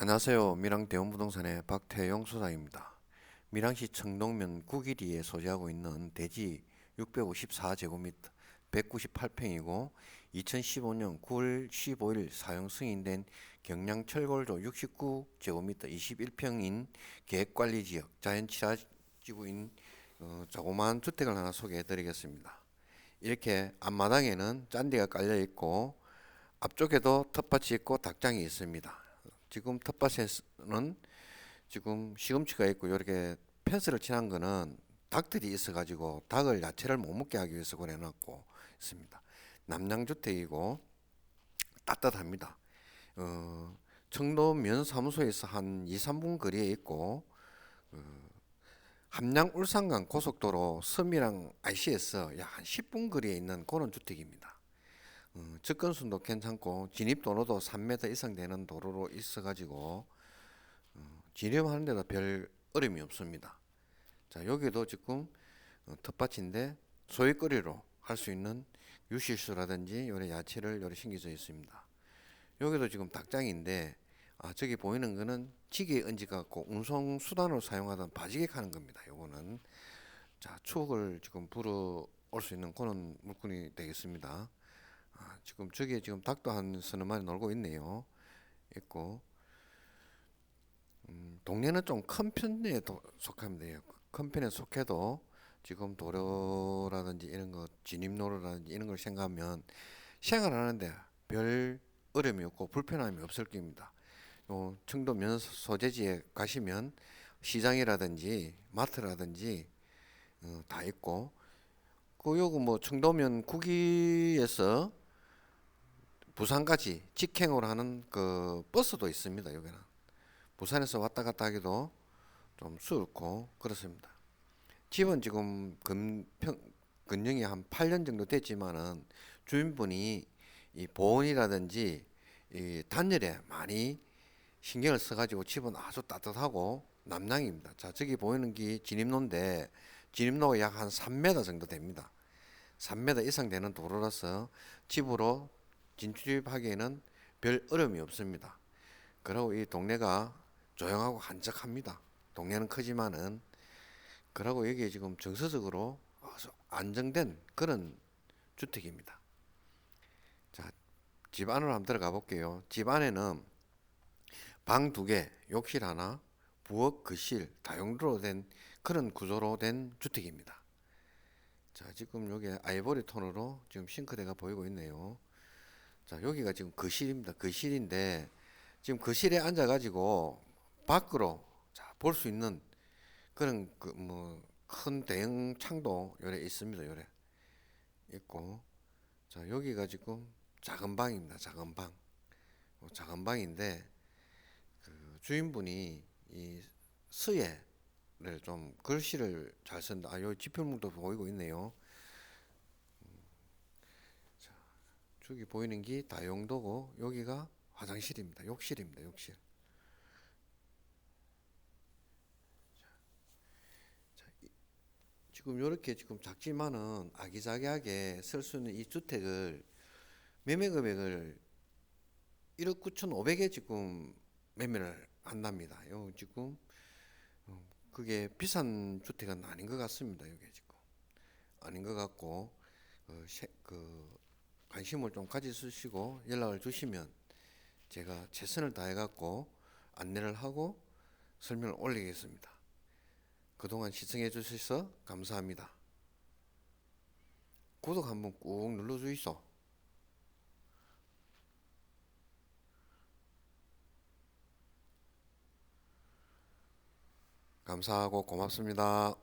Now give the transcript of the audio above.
안녕하세요. 밀양 대원부동산의 박태용 소장입니다. 밀양시 청동면 구길이에 소재하고 있는 대지 654제곱미터 198평이고 2015년 9월 15일 사용 승인된 경량 철골조 69제곱미터 21평인 계획관리지역 자연친화지구인 어, 자그마한 주택을 하나 소개해 드리겠습니다. 이렇게 앞마당에는 짠디가 깔려 있고 앞쪽에도 텃밭이 있고 닭장이 있습니다. 지금 텃밭에는 지금 시금치가 있고 이렇게 펜스를 칠한 거는 닭들이 있어가지고 닭을 야채를 못 먹게 하기 위해서 그래놨고 있습니다. 남양주택이고 따뜻합니다. 어, 청도 면 사무소에서 한 2, 3분 거리에 있고 어, 함양 울산간 고속도로 섬이랑 IC에서 약 한 10분 거리에 있는 그런 주택입니다. 어, 접근성도 괜찮고 진입 도로도 3m 이상 되는 도로로 있어가지고 어, 진입하는 데도 별 어려움이 없습니다. 자 여기도 지금 어, 텃밭인데 소일거리로 할 수 있는 유실수라든지 요래 야채를 요래 심겨져 있습니다. 여기도 지금 닭장인데 아 저기 보이는 거는 지게 얹어 갖고 운송 수단으로 사용하던 바지객 하는 겁니다. 요거는 자 추억을 지금 불어 올 수 있는 그런 물건이 되겠습니다. 아, 지금 저기에 지금 닭도 한 서너 마리 놀고 있네요. 있고 음, 동네는 좀 큰 편에 도- 속하면 돼요. 큰 편에 속해도 지금 도로라든지 이런 거 진입로라든지 이런 걸 생각하면 생활하는데 별 어려움이 없고 불편함이 없을 겁니다. 요 청도 면 소재지에 가시면 시장이라든지 마트라든지 어, 다 있고 그 요거 뭐 청도면 구기에서 부산까지 직행으로 하는 그 버스도 있습니다. 여기는 부산에서 왔다 갔다 하기도 좀 수월고 그렇습니다. 집은 지금 근평 근영이 한 8년 정도 됐지만은 주인분이 이 보온이라든지 이 단열에 많이 신경을 써가지고 집은 아주 따뜻하고 남양입니다. 자 저기 보이는 게 진입로인데 진입로가 약 한 3m 정도 됩니다. 3m 이상 되는 도로라서 집으로 진출입하기에는 별 어려움이 없습니다. 그리고 이 동네가 조용하고 한적합니다. 동네는 크지만은 그러고 여기에 지금 정서적으로 안정된 그런 주택입니다. 자, 집 안으로 한번 들어가 볼게요. 집 안에는 방 두 개, 욕실 하나, 부엌, 거실, 다용도로 된 그런 구조로 된 주택입니다. 자, 지금 여기 아이보리 톤으로 지금 싱크대가 보이고 있네요. 자, 여기가 지금 거실입니다. 거실인데 지금 거실에 앉아 가지고 밖으로 자, 볼수 있는 그런 그 뭐 큰 대형 창도 요래 있습니다. 요래 있고 자, 여기가 지금 작은 방입니다. 작은 방. 어, 작은 방인데 그 주인분이 이 서예를 좀 글씨를 잘 쓴다. 아, 여기 지표문도 보이고 있네요. 저기 보이는 게 다용도고 여기가 화장실입니다. 욕실입니다. 욕실. 지금 이렇게 지금 작지만은 아기자기하게 쓸 수 있는 이 주택을 매매 금액을 1억 9천5백에 지금 매매를 한답니다. 요 지금 어, 그게 비싼 주택은 아닌 것 같습니다. 이게 지금 아닌 것 같고 어, 세- 그 관심을 좀 가지시고 연락을 주시면 제가 최선을 다해 갖고 안내를 하고 설명을 올리겠습니다. 그동안 시청해 주셔서 감사합니다. 구독 한번 꾹 눌러 주이소. 감사하고 고맙습니다.